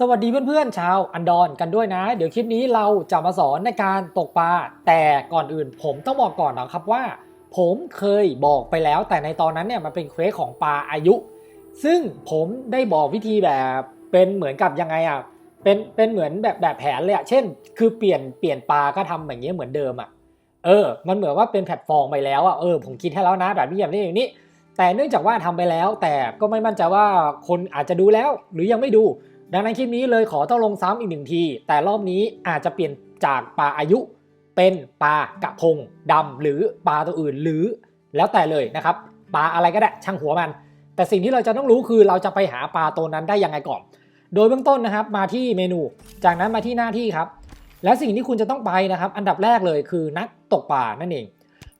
สวัสดีเพื่อนๆชาวอันดอนกันด้วยนะ เดี๋ยวคลิปนี้เราจะมาสอนในการตกปลาแต่ก่อนอื่น ผมต้องบอกก่อนนะครับว่า ผมเคยบอกไปแล้ว แต่ในตอนนั้นเนี่ยมันเป็นเควสของปลาอายุ ซึ่งผมได้บอกวิธีแบบเป็นเหมือนกับยังไงอะเป็นเป็นเหมือนแบบแบบแผนเลยอะเช่น คือเปลี่ยนเปลี่ยนปลาก็ทำอย่างเงี้ยเหมือนเดิมอะเออ มันเหมือนว่าเป็นแพลตฟอร์มไปแล้วอะเออผมคิดให้แล้วนะแบบนี้แบบนี้อย่างนี้แต่เนื่องจากว่าทำไปแล้ว แต่ก็ไม่มั่นใจว่าคนอาจจะดูแล้วหรือยังไม่ดู ดังนั้นคลิปนี้เลยขอต้องลงซ้ำอีกหนึ่งที แต่รอบนี้อาจจะเปลี่ยนจากปลาอายุเป็นปลากระพงดำหรือปลาตัวอื่นหรือแล้วแต่เลยนะครับปลาอะไรก็ได้ช่างหัวมัน แต่สิ่งที่เราจะต้องรู้คือเราจะไปหาปลาตัวนั้นได้ยังไงก่อน โดยเบื้องต้นนะครับมาที่เมนู จากนั้นมาที่หน้าที่ครับ และสิ่งที่คุณจะต้องไปนะครับ อันดับแรกเลยคือนักตกปลานั่นเอง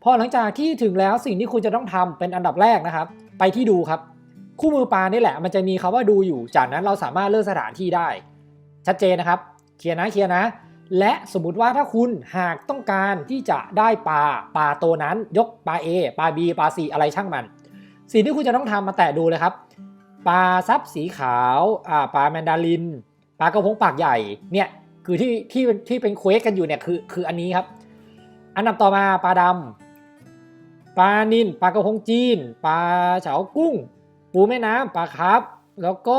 พอหลังจากที่ถึงแล้วสิ่งที่คุณจะต้องทำเป็นอันดับแรกนะครับ ไปที่ดูครับ คู่มือปลานี่แหละ มันจะมีคาว่าดูอยู่ จากนั้นเราสามารถเลือกสถานที่ได้ ชัดเจนนะครับ เคลียร์นะเคลียร์นะ และสมมุติว่าถ้าคุณหากต้องการที่จะได้ปลาปลาตัวนั้น ยกปลา A ปลา B ปลา C อะไรช่างมัน สิ่งที่คุณจะต้องทำมาแตะดูเลยครับปลาซับสีขาวอ่าปลาแมนดารินปลากระพงปากใหญ่เนี่ยคือที่ที่ที่เป็นเควสกันอยู่เนี่ยคือคืออันนี้ครับ อันดับต่อมาปลาดำปลานินปลากระพงจีนปลาเฉากุ้ง ปูแม่น้ำปลาคาร์ฟแล้วก็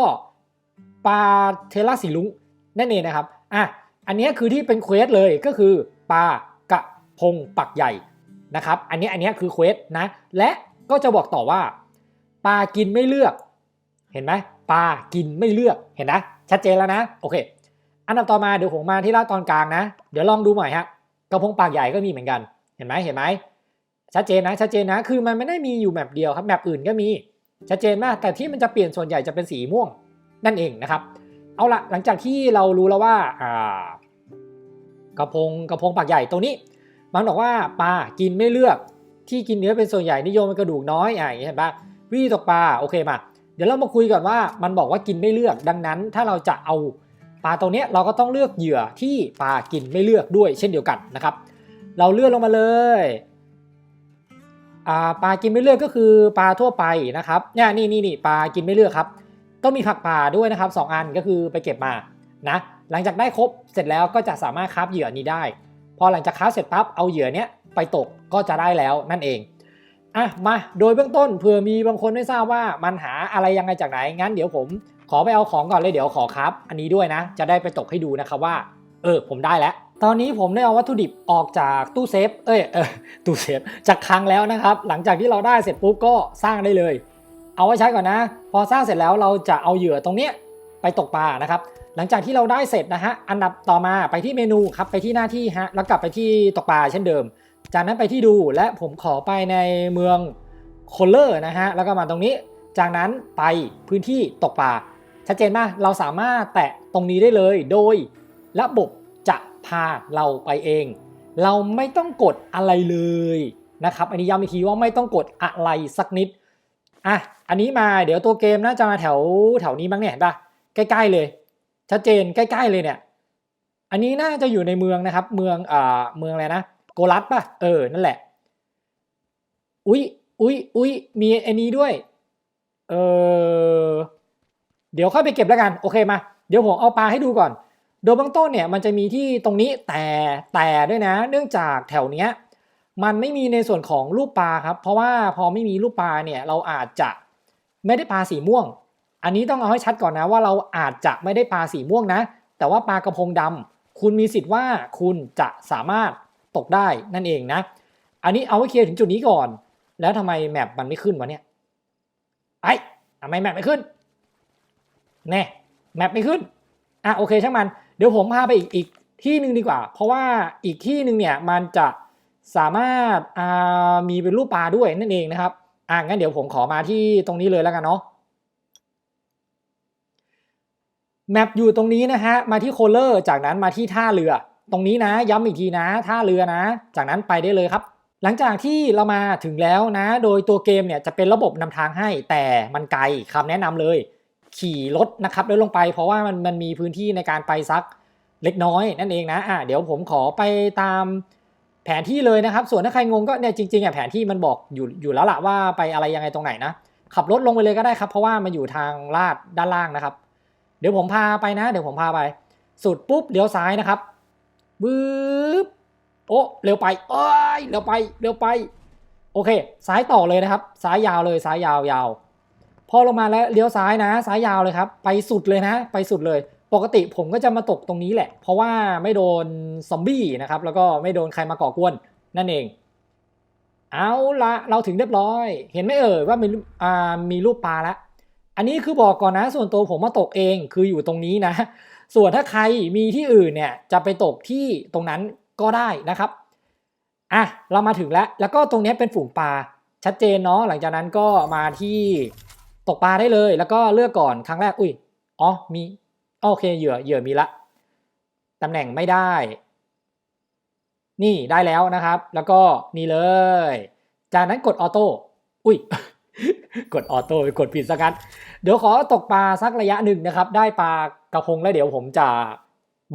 ปลาเทล่าสีลุงนั่นเองนะครับอะอันนี้คือที่เป็นเควสเลยก็คือปลากระพงปักใหญ่นะครับ อันนี้อันนี้คือเควสนะ และก็จะบอกต่อว่าปลากินไม่เลือก เห็นไหมปลากินไม่เลือกเห็นนะชัดเจนแล้วนะโอเค อันดับต่อมาเดี๋ยวผมมาที่ล่าตอนกลางนะ เดี๋ยวลองดูใหม่ฮะกระพงปากใหญ่ก็มีเหมือนกัน เห็นไหมเห็นไหมชัดเจนนะชัดเจนนะ คือมันไม่ได้มีอยู่แบบเดียวครับแบบอื่นก็มี ชัดเจนมากแต่ที่มันจะเปลี่ยนส่วนใหญ่จะเป็นสีม่วงนั่นเองนะครับ เอาละหลังจากที่เรารู้แล้วว่ากระพงกระพงปากใหญ่ตรงนี้ มันบอกว่าปลากินไม่เลือกที่กินเนื้อเป็นส่วนใหญ่นิยมเป็นกระดูกน้อยอะอย่างนี้เห็นปะวิธีตกปลาโอเคมา เดี๋ยวเรามาคุยก่อนว่ามันบอกว่ากินไม่เลือกดังนั้น ถ้าเราจะเอาปลาตรงนี้เราก็ต้องเลือกเหยื่อที่ปลากินไม่เลือกด้วยเช่นเดียวกันนะครับ เราเลือกลงมาเลย ปลากินไม่เลือกก็คือปลาทั่วไปนะครับเนี่ยนี่นี่นี่ปลากินไม่เลือกครับต้องมีผักป่าด้วยนะครับสองอันก็คือไปเก็บมานะหลังจากได้ครบเสร็จแล้วก็จะสามารถคาฟเหยื่อนี้ได้ พอหลังจากคาฟเสร็จปั๊บเอาเหยื่อเนี้ยไปตกก็จะได้แล้วนั่นเองอะมาโดยเบื้องต้นเผื่อมีบางคนไม่ทราบว่ามันหาอะไรยังไงจากไหนงั้นเดี๋ยวผม ขอไปเอาของก่อนเลยเดี๋ยวขอครับ อันนี้ด้วยนะ จะได้ไปตกให้ดูนะครับว่า เออผมได้แล้ว ตอนนี้ผมได้เอาวัตถุดิบออกจากตู้เซฟ เอ้ยเออตู้เซฟจากคลังแล้วนะครับ หลังจากที่เราได้เสร็จปุ๊บก็สร้างได้เลย เอาไว้ใช้ก่อนนะ พอสร้างเสร็จแล้วเราจะเอาเหยื่อตรงเนี้ยไปตกปลานะครับ หลังจากที่เราได้เสร็จนะฮะ อันดับต่อมาไปที่เมนูครับไปที่หน้าที่ฮะ แล้วกลับไปที่ตกปลาเช่นเดิม จากนั้นไปที่ดูและผมขอไปในเมืองโคลเลอร์นะฮะ แล้วก็มาตรงนี้ จากนั้นไปพื้นที่ตกปลาชัดเจนมาก เราสามารถแตะตรงนี้ได้เลย โดยระบบ พาเราไปเอง เราไม่ต้องกดอะไรเลยนะครับอันนี้ย้ำอีกทีว่าไม่ต้องกดอะไรสักนิดอะอันนี้มาเดี๋ยวตัวเกมน่าจะมาแถวแถวนี้มั้งเนี่ยเห็นปะใกล้ๆเลย ชัดเจนใกล้ๆเลยเนี่ยอันนี้น่าจะอยู่ในเมืองนะครับ เมืองอ่าเมืองอะไรนะโกลัสป่ะเออนั่นแหละ อุ๊ยอุ๊ยอุ๊ยมีไอ้นี้ด้วยเออเดี๋ยวค่อยไปเก็บแล้วกันโอเคมา เดี๋ยวผมเอาปลาให้ดูก่อน โดยเบื้องต้นเนี่ยมันจะมีที่ตรงนี้แต่แต่ด้วยนะ เนื่องจากแถวเนี้ยมันไม่มีในส่วนของรูปปลาครับเพราะว่าพอไม่มีรูปปลาเนี่ยเราอาจจะไม่ได้ปลาสีม่วง อันนี้ต้องเอาให้ชัดก่อนนะว่าเราอาจจะไม่ได้ปลาสีม่วงนะ แต่ว่าปลากระพงดำคุณมีสิทธิ์ว่าคุณจะสามารถตกได้นั่นเองนะ อันนี้เอาไว้เคลียร์ถึงจุดนี้ก่อน แล้วทำไมแมปมันไม่ขึ้นวะเนี่ยไอ้ทำไมแมปไม่ขึ้นแน่แมปไม่ขึ้นอะโอเคช่างมัน เดี๋ยวผมพาไปอีกอีกที่หนึ่งดีกว่า เพราะว่าอีกที่หนึ่งเนี่ยมันจะสามารถมีเป็นรูปปลาด้วยนั่นเองนะครับอะงั้นเดี๋ยวผมขอมาที่ตรงนี้เลยแล้วกันเนาะแมปอยู่ตรงนี้นะฮะมาที่โคลเลอร์จากนั้นมาที่ท่าเรือ ตรงนี้นะ ย้ำอีกทีนะ ท่าเรือนะ จากนั้นไปได้เลยครับ หลังจากที่เรามาถึงแล้วนะ โดยตัวเกมเนี่ยจะเป็นระบบนำทางให้แต่มันไกลคำแนะนำเลย ขี่รถนะครับเดินลงไป เพราะว่ามันมันมีพื้นที่ในการไปสักเล็กน้อยนั่นเองนะอะเดี๋ยวผมขอไปตามแผนที่เลยนะครับ ส่วนถ้าใครงงก็เนี่ยจริงๆอะแผนที่มันบอกอยู่อยู่แล้วละว่าไปอะไรยังไงตรงไหนนะขับรถลงไปเลยก็ได้ครับ เพราะว่ามันอยู่ทางลาดด้านล่างนะครับ เดี๋ยวผมพาไปนะ เดี๋ยวผมพาไป สุดปุ๊บเลี้ยวซ้ายนะครับวืบโอ้เร็วไปเอ้ยเร็วไปเร็วไป โอเค ซ้ายต่อเลยนะครับ ซ้ายยาวเลยซ้ายยาวยาว พอลงมาแล้วเลี้ยวซ้ายนะ ซ้ายยาวเลยครับ ไปสุดเลยนะ ไปสุดเลย ปกติผมก็จะมาตกตรงนี้แหละ เพราะว่าไม่โดนซอมบี้นะครับ แล้วก็ไม่โดนใครมาก่อกวนนั่นเอง เอาละเราถึงเรียบร้อย เห็นไหมเอ่ยว่ามีอ่ามีรูปปลาแล้วอันนี้คือบอกก่อนนะ ส่วนตัวผมมาตกเองคืออยู่ตรงนี้นะ ส่วนถ้าใครมีที่อื่นเนี่ยจะไปตกที่ตรงนั้นก็ได้นะครับ อะเรามาถึงแล้ว แล้วก็ตรงนี้เป็นฝูงปลาชัดเจนเนาะ หลังจากนั้นก็มาที่ ตกปลาได้เลย แล้วก็เลือกก่อนครั้งแรกอุ้ยอ๋อมีโอเคเหยื่อเหยื่อมีละตำแหน่งไม่ได้ นี่ได้แล้วนะครับ แล้วก็นี่เลย จากนั้นกดออโต้อุ้ยกดออโต้ไปกดผิดสักกันเดี๋ยวขอตกปลาสักระยะหนึ่งนะครับ ได้ปลากระพงแล้วเดี๋ยวผมจะ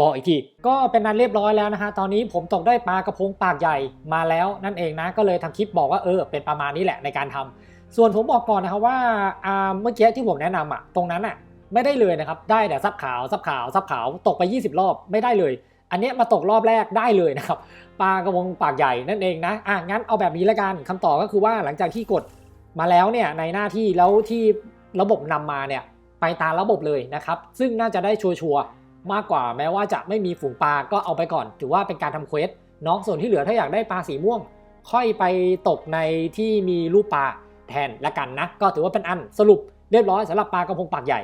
บอกอีกทีก็เป็นนั้นเรียบร้อยแล้วนะฮะตอนนี้ผมตกได้ปลากระพงปากใหญ่มาแล้วนั่นเองนะ ก็เลยทำคลิปบอกว่าเออเป็นประมาณนี้แหละในการทำ ส่วนผมบอกก่อนนะครับว่าอ่าเมื่อกี้ที่ผมแนะนำอะตรงนั้นอะไม่ได้เลยนะครับ ได้แต่ซับขาวซับขาวซับขาวตกไป 20 รอบไม่ได้เลย อันเนี้ยมาตกรอบแรกได้เลยนะครับปลากระพงปากใหญ่นั่นเองนะอะงั้นเอาแบบนี้ละกันคำตอบก็คือว่าหลังจากที่กดมาแล้วเนี่ยในหน้าที่แล้วที่ระบบนำมาเนี่ยไปตามระบบเลยนะครับ ซึ่งน่าจะได้ชัวร์มากกว่าแม้ว่าจะไม่มีฝูงปลาก็เอาไปก่อน ถือว่าเป็นการทำเควสเนาะส่วนที่เหลือถ้าอยากได้ปลาสีม่วง ค่อยไปตกในที่มีรูปปลา แทนละกันนะ ก็ถือว่าเป็นอันสรุปเรียบร้อยสำหรับปลากระพงปากใหญ่